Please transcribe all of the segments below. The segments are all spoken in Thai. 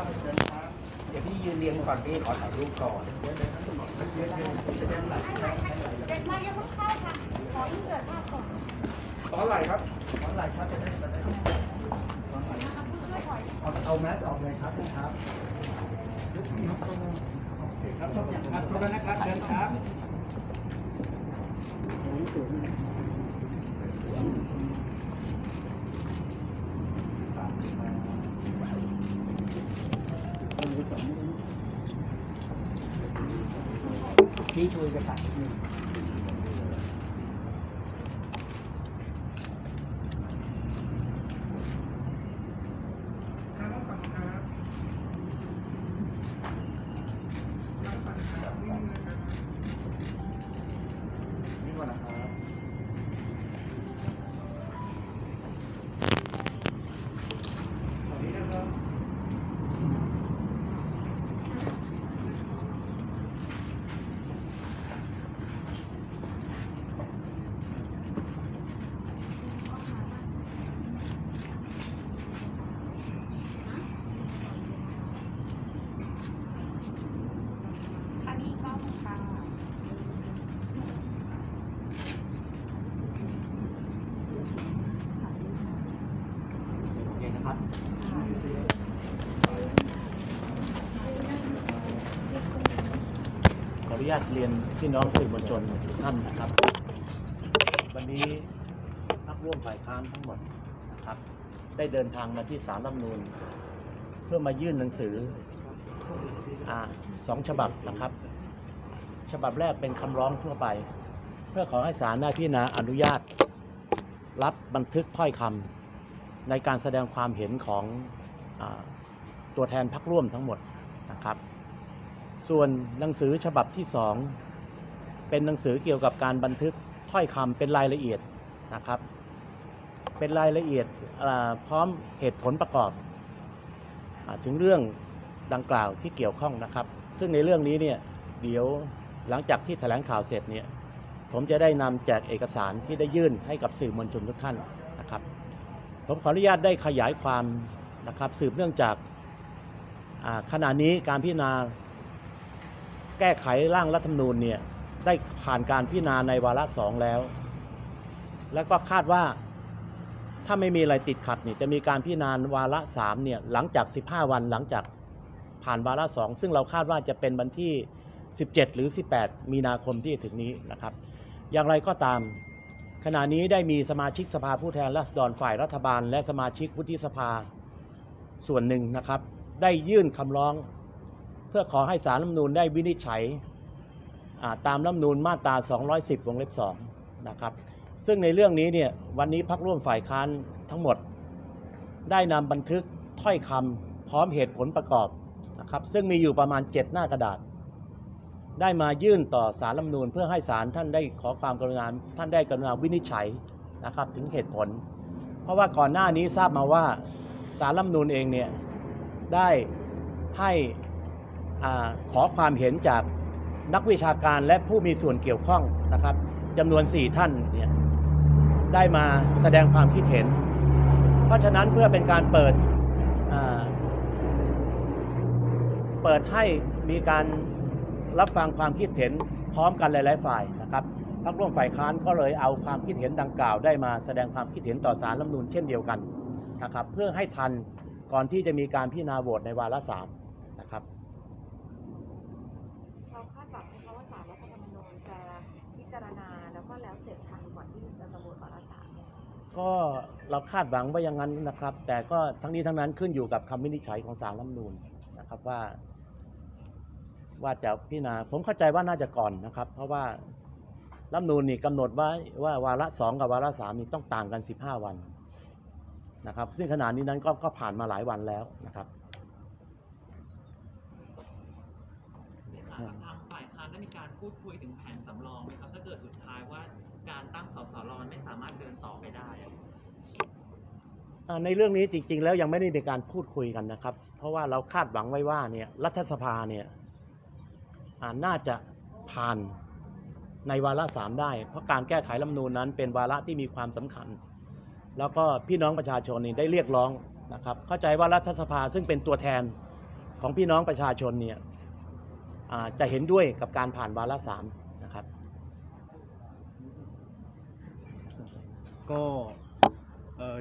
ครับเชิญครับเดี๋ยวพี่ยืนเรียงก่อนพี่ขอถ่ายรูปก่อนเดี๋ยวเดี๋ยวครับคุณหมอเดี๋ยวเดี๋ยวเดี๋ยวแสดงหลักฐานให้หน่อยเด็กมายังไม่เข้าค่ะ ขออินเสิร์ตภาพก่อนขออะไรครับขออะไรครับจะได้จะได้ขออะไรนะคะผู้ช่วยถอยเอาเอาแมสออกเลยครับครับยกยกตรงนั้นโอเคครับชมอย่างครับตรงนั้นนะครับเชิญครับ นี่ช่วยกระสายนิดนึง นี่ก่อนนะครับตอนนี้นะครับ อันนี้ก็ค่ะ โอเคนะครับ ขออนุ ญาตเรียนพี่น้องสื่อมวลชนทุกท่านนะครับ วันนี้พักร่วมฝ่ายค้านทั้งหมดนะครับ ได้เดินทางมาที่ศาลรัฐมนูญเพื่อมายื่นหนังสืออสองฉบับนะครับ ฉบับแรกเป็นคำร้องทั่วไป เพื่อขอให้ศาลได้พิจารณาอนุญาต รับบันทึกถ้อยคำในการแสดงความเห็นของอตัวแทนพักร่วมทั้งหมดนะครับ ส่วนหนังสือฉบับที่สองเป็นหนังสือเกี่ยวกับการบันทึกถ้อยคำเป็นรายละเอียดนะครับ เป็นรายละเอียดพร้อมเหตุผลประกอบอถึงเรื่องดังกล่าวที่เกี่ยวข้องนะครับ ซึ่งในเรื่องนี้เนี่ยเดี๋ยวหลังจากที่แถลงข่าวเสร็จเนี่ยผมจะได้นำแจกเอกสารที่ได้ยื่นให้กับสื่อมวลชนทุกท่านนะครับ ผมขออนุญาตได้ขยายความนะครับ สืบเนื่องจากขณะนี้การพิจารณา แก้ไขร่างรัฐธรรมนูญเนี่ยได้ผ่านการพิจารณาในวาระสองแล้ว แล้วก็คาดว่าถ้าไม่มีอะไรติดขัดเนี่ยจะมีการพิจารณาวาระสามเนี่ยหลังจาก 15 วันหลังจากผ่านวาระสองซึ่งเราคาดว่าจะเป็นวันที่ 17 หรือ 18 มีนาคมที่ถึงนี้นะครับ อย่างไรก็ตาม ขณะนี้ได้มีสมาชิกสภาผู้แทนราษฎรฝ่ายรัฐบาล และสมาชิกวุฒิสภาส่วนหนึ่งนะครับ ได้ยื่นคำร้อง เพื่อขอให้สารรัฐมนูญได้วินิจฉัยตามรัฐมนูญมาตรา 210 วงเล็บ2นะครับ ซึ่งในเรื่องนี้เนี่ยวันนี้พักร่วมฝ่ายค้านทั้งหมด ได้นำบันทึกถ้อยคำพร้อมเหตุผลประกอบนะครับซึ่งมีอยู่ประมาณ 7 หน้ากระดาษ ได้มายื่นต่อสารรัฐมนูญเพื่อให้ศาลท่านได้ขอความกรุณาท่านได้กรุณาวินิจฉัยนะครับถึงเหตุผล เพราะว่าก่อนหน้านี้ทราบมาว่าสารรัฐมนูญเองเนี่ยได้ให้ ขอความเห็นจากนักวิชาการและผู้มีส่วนเกี่ยวข้องนะครับจำนวน 4 ท่านเนี่ยได้มาแสดงความคิดเห็น เพราะฉะนั้นเพื่อเป็นการเปิดเปิดให้มีการรับฟังความคิดเห็นพร้อมกันหลาย ๆ ฝ่ายนะครับพรรคร่วมฝ่ายค้านก็เลยเอาความคิดเห็นดังกล่าว ได้มาแสดงความคิดเห็นต่อสารรัฐมนูญเช่นเดียวกันนะครับเพื่อให้ทันก่อนที่จะมีการพิจารณาโหวตในวาระสาม ก็เราคาดหวังว่าอย่างนั้นนะครับ แต่ก็ทั้งนี้ทั้งนั้นขึ้นอยู่กับคำวินิจฉัยของศาลรัฐธรรมนูญนะครับว่า ว่าจะพิจารณาผมเข้าใจว่าน่าจะก่อนนะครับ เพราะว่ารัฐธรรมนูญนี่กำหนดไว้ว่าวาระสองกับวาระสามนี่ต้องต่างกัน 15 วันนะครับ ซึ่งขณะนี้นั้นก็ก็ผ่านมาหลายวันแล้วนะครับทางฝ่ายค้านได้มีการพูดคุยถึง ในเรื่องนี้จริง ๆ แล้วยังไม่ได้มีการพูดคุยกันนะครับ เพราะว่าเราคาดหวังไว้ว่าเนี่ยรัฐสภาเนี่ยน่าจะผ่านในวาระสามได้ เพราะการแก้ไขรัฐมนูญนั้น เป็นวาระที่มีความสำคัญ แล้วก็พี่น้องประชาชนนี่ได้เรียกร้องนะครับ เข้าใจว่ารัฐสภาซึ่งเป็นตัวแทนของพี่น้องประชาชนเนี่ยจะเห็นด้วยกับการผ่านวาระสามนะครับ ก็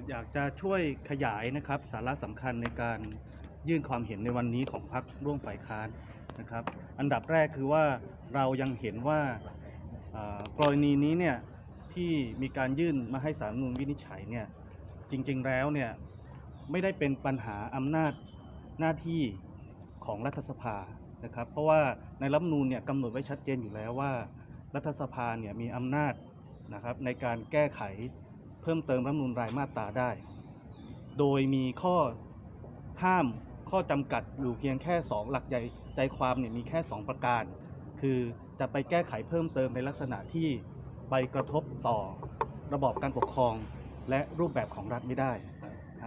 อยากจะช่วยขยายนะครับสาระสำคัญในการยื่นความเห็นในวันนี้ของพรรคร่วมฝ่ายค้านนะครับ อันดับแรกคือว่าเรายังเห็นว่ากรณีนี้เนี่ยที่มีการยื่นมาให้สารนูญวินิจฉัยเนี่ยจริง ๆแล้วเนี่ยไม่ได้เป็นปัญหาอำนาจหน้าที่ของรัฐสภานะครับ เพราะว่าในรัฐนูญเนี่ยกำหนดไว้ชัดเจนอยู่แล้วว่า รัฐสภาเนี่ยมีอำนาจนะครับในการแก้ไข เพิ่มเติมรัฐมนูลรายมาตราได้ โดยมีข้อห้ามข้อจำกัดอยู่เพียงแค่ 2 หลักใหญ่ใจความเนี่ยมีแค่ 2 ประการ คือจะไปแก้ไขเพิ่มเติมในลักษณะที่ไปกระทบต่อระบอบการปกครองและรูปแบบของรัฐไม่ได้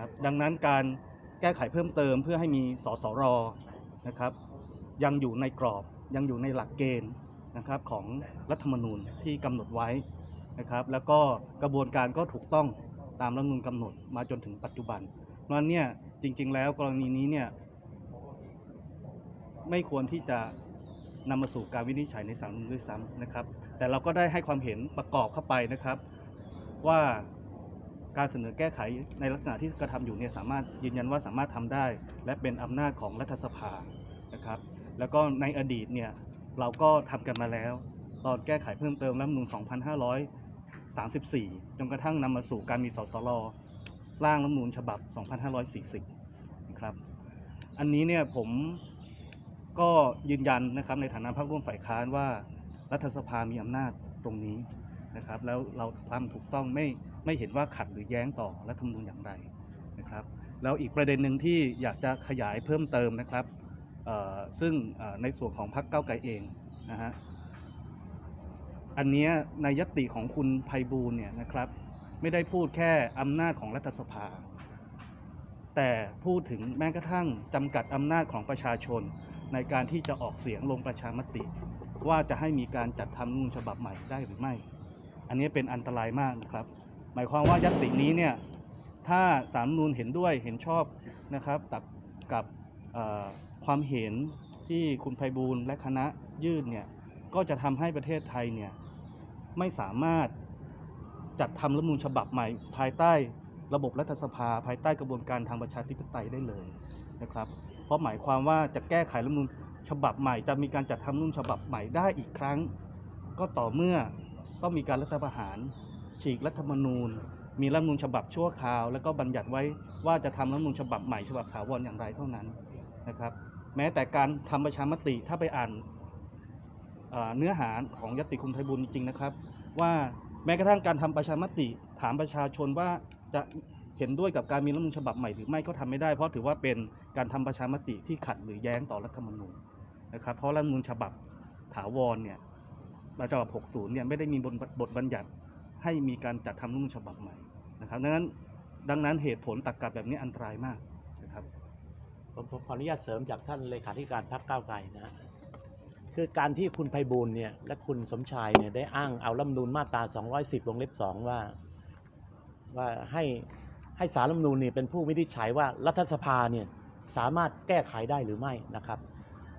ครับดังนั้นการแก้ไขเพิ่มเติมเพื่อให้มีสสรนะครับยังอยู่ในกรอบยังอยู่ในหลักเกณฑ์นะครับของรัฐธรรมนูญที่กำหนดไว้ นะครับ แล้วก็กระบวนการก็ถูกต้องตามรัฐมนูลกำหนดมาจนถึงปัจจุบันเพราะฉะนั้นเนี่ยจริง ๆ แล้วกรณีนี้เนี่ยไม่ควรที่จะนำมาสู่การวินิจฉัยในศาลรัฐธรรมนูญด้วยซ้ำนะครับ แต่เราก็ได้ให้ความเห็นประกอบเข้าไปนะครับ ว่าการเสนอแก้ไขในลักษณะที่กระทำอยู่เนี่ยสามารถยืนยันว่าสามารถทำได้ และเป็นอำนาจของรัฐสภานะครับ แล้วก็ในอดีตเนี่ยเราก็ทำกันมาแล้ว ตอนแก้ไขเพิ่มเติมรัฐธรรมนูญ 34 จนกระทั่งนำมาสู่การมีสสรร่างรัฐมนูญฉบับ 2540 นะครับ อันนี้เนี่ยผมก็ยืนยันนะครับในฐานะพรรคร่วมฝ่ายค้านว่ารัฐสภามีอำนาจตรงนี้นะครับ แล้วเราทำถูกต้องไม่ไม่เห็นว่าขัดหรือแย้งต่อรัฐธรรมนูญอย่างไรนะครับ แล้วอีกประเด็นหนึ่งที่อยากจะขยายเพิ่มเติมนะครับซึ่งในส่วนของพรรคเก้าไกลเองนะฮะ อันนี้ในยติของคุณไพบูลเนี่ยนะครับ ไม่ได้พูดแค่อำนาจของรัฐสภา แต่พูดถึงแม้กระทั่งจำกัดอำนาจของประชาชน ในการที่จะออกเสียงลงประชามติ ว่าจะให้มีการจัดทำรัฐธรรมนูญฉบับใหม่ได้หรือไม่ อันนี้เป็นอันตรายมากนะครับ หมายความว่ายตินี้เนี่ยถ้าสามนูญเห็นด้วยเห็นชอบนะครับกับกับความเห็นที่คุณไพบูลและคณะยื่นเนี่ยก็จะทำให้ประเทศไทยเนี่ย ไม่สามารถจัดทำรัฐมนูญฉบับใหม่ ภายใต้ระบบรัฐสภา ภายใต้กระบวนการทางประชาธิปไตยได้เลยนะครับ เพราะหมายความว่าจะแก้ไขรัฐมนูญฉบับใหม่ จะมีการจัดทำรัฐมนูญฉบับใหม่ได้อีกครั้ง ก็ต่อเมื่อต้องมีการรัฐประหาร ฉีกรัฐธรรมนูญ มีรัฐมนูญฉบับชั่วคราว แล้วก็บัญญัติไว้ว่าจะทำรัฐมนูญฉบับใหม่ฉบับถาวรอย่างไรเท่านั้นนะครับ แม้แต่การทำประชามติถ้าไปอ่าน เนื้อหาของยติคุณไพบุญจริงๆนะครับ ว่าแม้กระทั่งการทำประชามติ ถามประชาชนว่าจะเห็นด้วยกับการมีรัฐธรรมนูญฉบับใหม่หรือไม่ก็ทำไม่ได้เพราะถือว่าเป็นการทำประชามติที่ขัดหรือแย้งต่อรัฐธรรมนูญนะครับเพราะรัฐธรรมนูญฉบับถาวรเนี่ยฉบับ 60 เนี่ยไม่ได้มีบทบทบัญญัติให้มีการจัดทำรัฐธรรมนูญฉบับใหม่นะครับดังนั้นดังนั้นเหตุผลตรรกะแบบนี้อันตรายมากนะครับผมผมขออนุญาตเสริมจากท่านเลขาธิการพรรคก้าวไกลนะฮะ คือการที่คุณไพบูลย์เนี่ยและคุณสมชายเนี่ยได้อ้างเอารัฐมนูญมาตรา 210 วงเล็บ 2 ว่า ว่าให้ให้สารรัฐธรรมนูญเนี่ยเป็นผู้วินิจฉัยว่ารัฐสภาเนี่ยสามารถแก้ไขได้หรือไม่นะครับ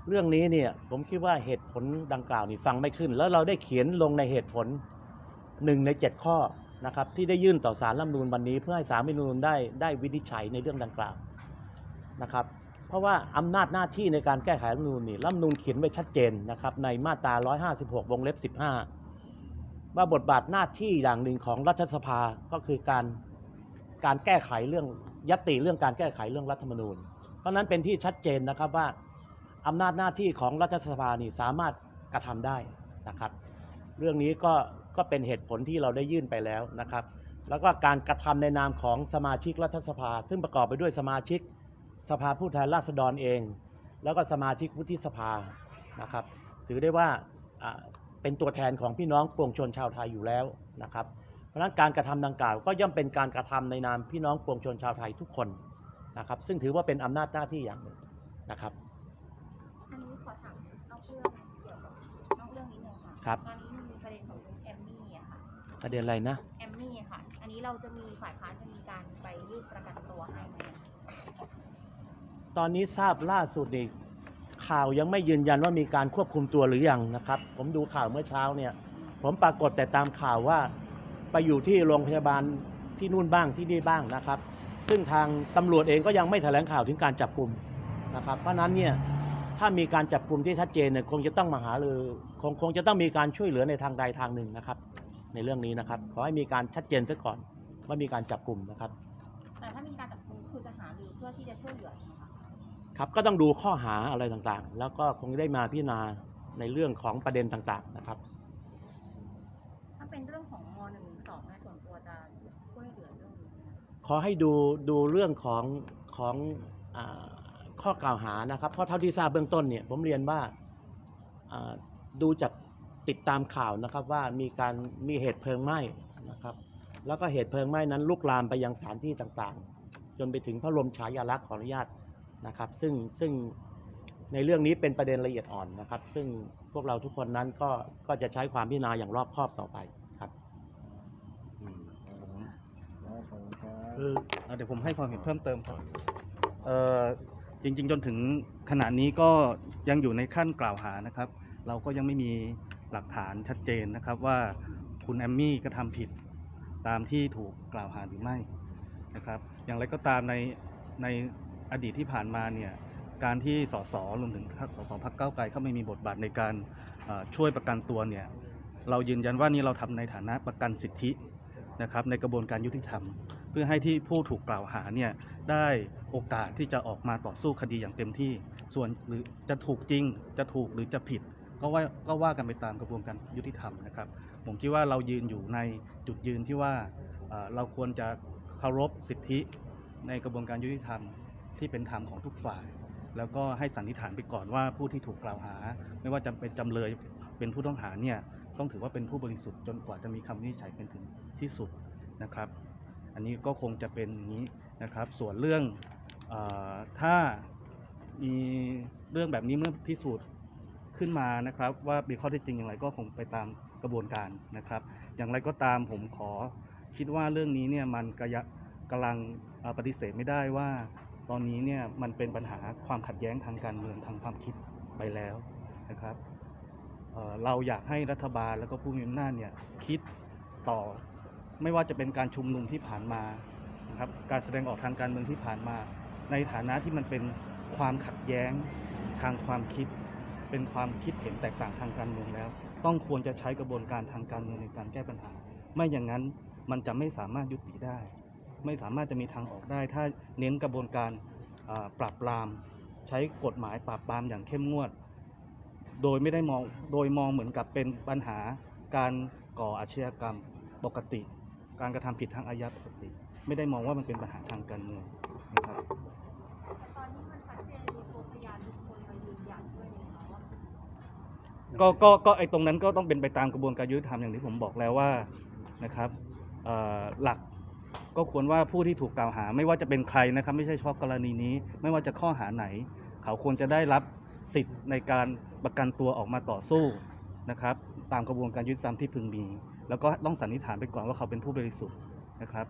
เรื่องนี้เนี่ยผมคิดว่าเหตุผลดังกล่าวนี่ฟังไม่ขึ้น แล้วเราได้เขียนลงในเหตุผลหนึ่งใน 7 ข้อนะครับที่ได้ยื่นต่อสารรัฐธรรมนูญวันนี้ เพื่อให้สารรัฐธรรมนูญได้ได้วินิจฉัยในเรื่องดังกล่าวนะครับ ราะว่าอำนาจหน้าที่ในการแก้ไขรัฐมนูญนี่รัฐมนูญเขียนไว้ชัดเจนนะครับในมาตรา 156 วงเล็บ 15 ว่าบทบาทหน้าที่อย่างหนึ่งของรัฐสภาก็คือการการแก้ไขเรื่องยติเรื่องการแก้ไขเรื่องรัฐธรรมนูญ เพราะนั้นเป็นที่ชัดเจนนะครับว่าอำนาจหน้าที่ของรัฐสภานี่สามารถกระทำได้นะครับ เรื่องนี้ก็ก็เป็นเหตุผลที่เราได้ยื่นไปแล้วนะครับ แล้วก็การกระทำในนามของสมาชิกรัฐสภา ซึ่งประกอบไปด้วยสมาชิก สภาผู้แทนราษฎรเอง แล้วก็สมาชิกวุฒิสภานะครับ ถือได้ว่าอ่าเป็นตัวแทนของพี่น้องปวงชนชาวไทยอยู่แล้วนะครับ เพราะฉะนั้นการกระทำดังกล่าว ก็ย่อมเป็นการกระทำในนามพี่น้องปวงชนชาวไทยทุกคนนะครับ ซึ่งถือว่าเป็นอำนาจหน้าที่อย่างหนึ่งนะครับอันนี้ขอถามนอกเรื่องเกี่ยวกับนอกเรื่องนิดนึงค่ะครับตอนนี้มีประเด็นของคุณแอมมี่อะค่ะประเด็นอะไรนะแอมมี่อะค่ะ อันนี้เราจะมีฝ่ายค้านจะมีการไปยื่นประกันตัวให้ไหม ตอนนี้ทราบล่าสุดนี่ข่าวยังไม่ยืนยันว่ามีการควบคุมตัวหรือยังนะครับ ผมดูข่าวเมื่อเช้าเนี่ย ผมปรากฏแต่ตามข่าวว่าไปอยู่ที่โรงพยาบาลที่นู่นบ้างที่นี่บ้างนะครับ ซึ่งทางตำรวจเองก็ยังไม่แถลงข่าวถึงการจับกลุ่มนะครับ เพราะนั้นเนี่ยถ้ามีการจับกลุ่มที่ชัดเจนเนี่ยคงจะต้องมาหารือคงคงจะต้องมีการช่วยเหลือในทางใดทางหนึ่งนะครับ ในเรื่องนี้นะครับ ขอให้มีการชัดเจนซะก่อนว่ามีการจับกลุ่มนะครับ ครับก็ต้องดูข้อหาอะไรต่างๆ แล้วก็คงได้มาพิจารณาในเรื่องของประเด็นต่างๆนะครับ ถ้าเป็นเรื่องของม .1 1 2 ในส่วนตัวจะช่วยเหลือเรื่องนี้ไหมคะขอให้ดูดูเรื่องของของอาข้อกล่าวหานะครับ เพราะเท่าที่ทราบเบื้องต้นเนี่ยผมเรียนว่าอ่าดูจากติดตามข่าวนะครับว่ามีการมีเหตุเพลิงไหม้นะครับ แล้วก็เหตุเพลิงไหม้นั้นลุกลามไปยังสถานที่ต่างๆ จนไปถึงพระบรมฉายาลักษณ์ขออนุญาต นะครับ ซึ่งซึ่งในเรื่องนี้เป็นประเด็นละเอียดอ่อนนะครับ ซึ่งพวกเราทุกคนนั้นก็ก็จะใช้ความพิจารณาอย่างรอบคอบต่อไปครับคืออะเดี๋ยวผมให้ความเห็นเพิ่มเติมครับเอ่อจริง ๆ จนถึงขณะนี้ก็ยังอยู่ในขั้นกล่าวหานะครับ เราก็ยังไม่มีหลักฐานชัดเจนนะครับว่าคุณแอมมี่กระทำผิดตามที่ถูกกล่าวหาหรือไม่นะครับ อย่างไรก็ตามในใน อดีตที่ผ่านมาเนี่ยการที่สสรวมถึงสสพักเก้าไกลเข้าไม่มีบทบาทในการช่วยประกันตัวเนี่ยเรายืนยันว่านี่เราทำในฐานะประกันสิทธินะครับในกระบวนการยุติธรรม เพื่อให้ที่ผู้ถูกกล่าวหาเนี่ยได้โอกาสที่จะออกมาต่อสู้คดีอย่างเต็มที่ ส่วนหรือจะถูกจริงจะถูกหรือจะผิด ก็ว่าก็ว่ากันไปตามกระบวนการยุติธรรมนะครับ ผมคิดว่าเรายืนอยู่ในจุดยืนที่ว่าเราควรจะเคารพสิทธิในกระบวนการยุติธรรม ที่เป็นธรรมของทุกฝ่าย แล้วก็ให้สันนิษฐานไปก่อนว่าผู้ที่ถูกกล่าวหา ไม่ว่าจะเป็นจำเลยเป็นผู้ต้องหาเนี่ยต้องถือว่าเป็นผู้บริสุทธิ์จนกว่าจะมีคำวินิจฉัยเป็นถึงที่สุดนะครับ อันนี้ก็คงจะเป็นอย่างนี้นะครับ ส่วนเรื่องอถ้ามีเรื่องแบบนี้เมื่อพิสูจน์ขึ้นมานะครับ ว่ามีข้อเท็จจริงอย่างไรก็คงไปตามกระบวนการนะครับ อย่างไรก็ตามผมขอคิดว่าเรื่องนี้เนี่ยมันกระยะกำลังปฏิเสธไม่ได้ว่า ตอนนี้เนี่ยมันเป็นปัญหาความขัดแย้งทางการเมืองทางความคิดไปแล้วนะครับเเราอยากให้รัฐบาลแล้วก็ผู้มีอำนาจเนี่ยคิดต่อไม่ว่าจะเป็นการชุมนุมที่ผ่านมานะครับการแสดงออกทางการเมืองที่ผ่านมา ในฐานะที่มันเป็นความขัดแย้งทางความคิด เป็นความคิดเห็นแตกต่างทางการเมืองแล้ว ต้องควรจะใช้กระบวนการทางการเมืองในการแก้ปัญหา ไม่อย่างนั้นมันจะไม่สามารถยุติได้ ไม่สามารถจะมีทางออกได้ ถ้า เน้นกระบวนการอ่าปราบปราม ใช้กฎหมายปราบปรามอย่างเข้มงวด โดยไม่ได้มองโดยมองเหมือนกับเป็นปัญหาการก่ออาชญากรรมปกติ การกระทำผิดทางอาญาปกติ ไม่ได้มองว่ามันเป็นปัญหาทางการเมืองนะครับตอนนี้มันชัดเจนมีตัวพยานบุคคลมายืนยันด้วยเลยค่ะว่าก็ก็ก็ไอ้ตรงนั้นก็ต้องเป็นไปตามกระบวนการยุติธรรมอย่างที่ผมบอกแล้วว่านะครับเอ่อหลัก ก็ควรว่าผู้ที่ถูกกล่าวหา ไม่ว่าจะเป็นใครนะครับไม่ใช่เฉพาะกรณีนี้ ไม่ว่าจะข้อหาไหน เขาควรจะได้รับสิทธิ์ในการประกันตัวออกมาต่อสู้นะครับตามกระบวนการยุติธรรมที่พึงมี แล้วก็ต้องสันนิษฐานไปก่อนว่าเขาเป็นผู้บริสุทธิ์นะครับ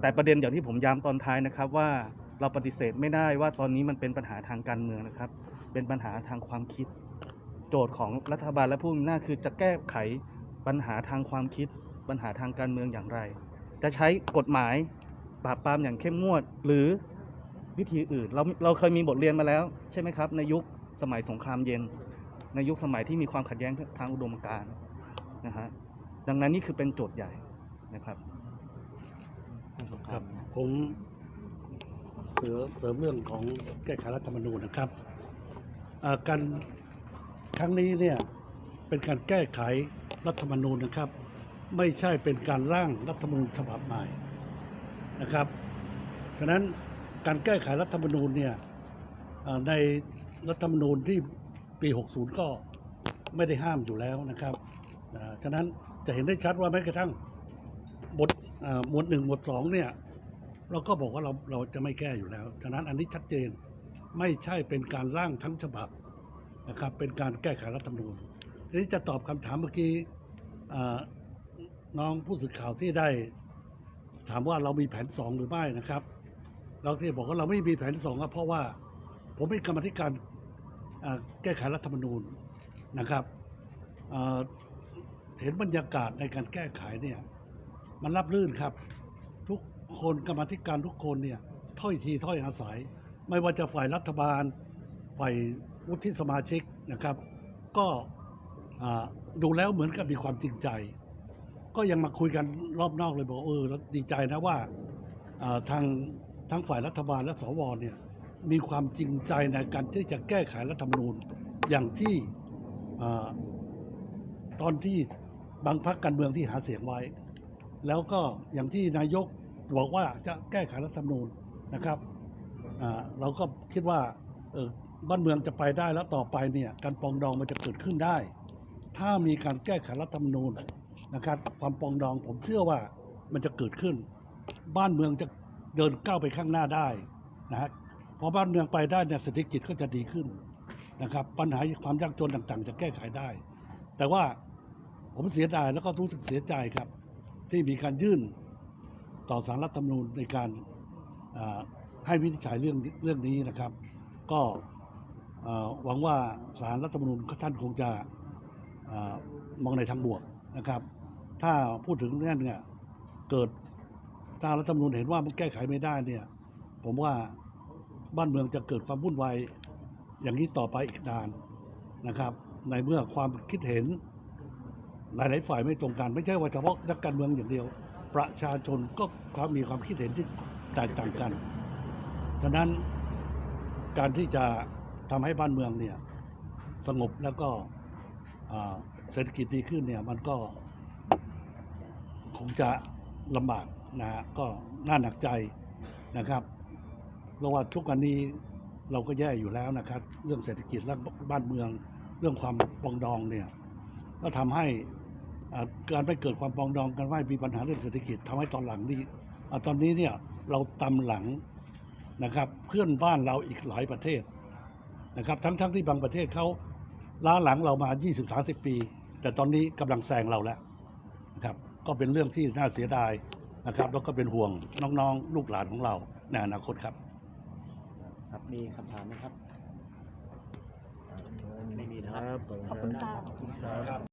แต่ประเด็นอย่างที่ผมย้ำตอนท้ายนะครับว่าเราปฏิเสธไม่ได้ว่าตอนนี้มันเป็นปัญหาทางการเมืองนะครับ เป็นปัญหาทางความคิด โจทย์ของรัฐบาลและผู้มีอำนาจคือจะแก้ไขปัญหาทางความคิด ปัญหาทางการเมืองอย่างไร จะใช้กฎหมายปราบปรามอย่างเข้มงวด หรือวิธีอื่น เราเราเคยมีบทเรียนมาแล้ว ใช่ไหมครับ ในยุคสมัยสงครามเย็น ในยุคสมัยที่มีความขัดแย้งทางอุดมการณ์นะฮะดังนั้นนี่คือเป็นโจทย์ใหญ่นะครับครับผมเสริมเสริมเรื่องของแก้ไขรัฐธรรมนูญนะครับการครั้งนี้เนี่ยเป็นการแก้ไขรัฐธรรมนูญนะครับ ไม่ใช่เป็นการร่างรัฐธรรมนูญฉบับใหม่นะครับฉะนั้นการแก้ไขรัฐธรรมนูญเนี่ยในรัฐธรรมนูญที่ปี 60 ก็ไม่ได้ห้ามอยู่แล้วนะครับฉะนั้นจะเห็นได้ชัดว่าแม้กระทั่งบทหมวดหนึ่งหมวดสองเนี่ยเราก็บอกว่าเราเราจะไม่แก้อยู่แล้ว ฉะนั้นอันนี้ชัดเจนไม่ใช่เป็นการร่างทั้งฉบับนะครับ เป็นการแก้ไขรัฐธรรมนูญทีนี้จะตอบคำถามเมื่อกี้ น้องผู้สื่อข่าวที่ได้ ถามว่าเรามีแผนสองหรือไม่นะครับ เราที่บอกว่าเราไม่มีแผนสองก็เพราะว่า ผมเป็นกรรมธิการแก้ไขรัฐธรรมนูญนะครับเเห็นบรรยากาศในการแก้ไขเนี่ยมันรับรื่นครับ ทุกคนกรรมธิการทุกคนเนี่ยถ้อยทีถ้อยอาศัย ไม่ว่าจะฝ่ายรัฐบาล ฝ่ายวุฒิสมาชิกนะครับ ก็ดูแล้วเหมือนกับมีความจริงใจ ก็ยังมาคุยกันรอบนอกเลยบอกเออเราดีใจนะว่าทางทั้งฝ่ายรัฐบาลและสวเนี่ยมีความจริงใจในการที่จะแก้ไขรัฐธรรมนูญอย่างที่ตอนที่บางพรรคการเมืองที่หาเสียงไว้ แล้วก็อย่างที่นายกบอกว่าจะแก้ไขรัฐธรรมนูญนะครับเราก็คิดว่าบ้านเมืองจะไปได้แล้วต่อไปเนี่ยการปองดองมันจะเกิดขึ้นได้ ถ้ามีการแก้ไขรัฐธรรมนูญ นะครับ ความปองดองผมเชื่อว่ามันจะเกิดขึ้น บ้านเมืองจะเดินก้าวไปข้างหน้าได้นะฮะพอบ้านเมืองไปได้เนี่ยเศรษฐกิจก็จะดีขึ้นนะครับ ปัญหาความยากจนต่างๆ จะแก้ไขได้ แต่ว่าผมเสียดายแล้วก็รู้สึกเสียใจครับ ที่มีการยื่นต่อสารรัฐธรรมนูญในการให้วินิจฉัยเรื่องเรื่องนี้นะครับ ก็หวังว่าสารรัฐธรรมนูญท่านคงจะอมองในทางบวกนะครับ ถ้าพูดถึงเรื่องเนี่ยเกิดถ้ารัฐธรรมนูญเห็นว่ามันแก้ไขไม่ได้เนี่ย ผมว่าบ้านเมืองจะเกิดความวุ่นวายอย่างนี้ต่อไปอีกนานนะครับ ในเมื่อความคิดเห็นหลาย ๆ ฝ่ายไม่ตรงกัน ไม่ใช่ว่าเฉพาะนักการเมืองอย่างเดียว ประชาชนก็ความมีความคิดเห็นที่แตกต่างกันฉะนั้นการที่จะทำให้บ้านเมืองเนี่ยสงบแล้วก็เศรษฐกิจดีขึ้นเนี่ยมันก็ คงจะลำบากนะฮะก็น่าหนักใจนะครับเพราะว่าทุกวันนี้เราก็แย่อยู่แล้วนะครับ เรื่องเศรษฐกิจและบ้านเมือง เรื่องความปองดองเนี่ยก็ทำให้อ่าการไม่เกิดความปองดองกันว่ามีปัญหาเรื่องเศรษฐกิจทำให้ตอนหลังนี้อ่ตอนนี้เนี่ยเราตำหลังนะครับ เพื่อนบ้านเราอีกหลายประเทศนะครับ ทั้งทั้งที่บางประเทศเขาล้าหลังเรามา 20-30 ปี แต่ตอนนี้กำลังแซงเราแล้ว ก็เป็นเรื่องที่น่าเสียดายนะครับ แล้วก็เป็นห่วงน้องๆ ลูกหลานของเราในอนาคตครับ ครับมีคำถามไหมครับ ไม่มีนะคครัรับบขอบคุณค่ะ ครับ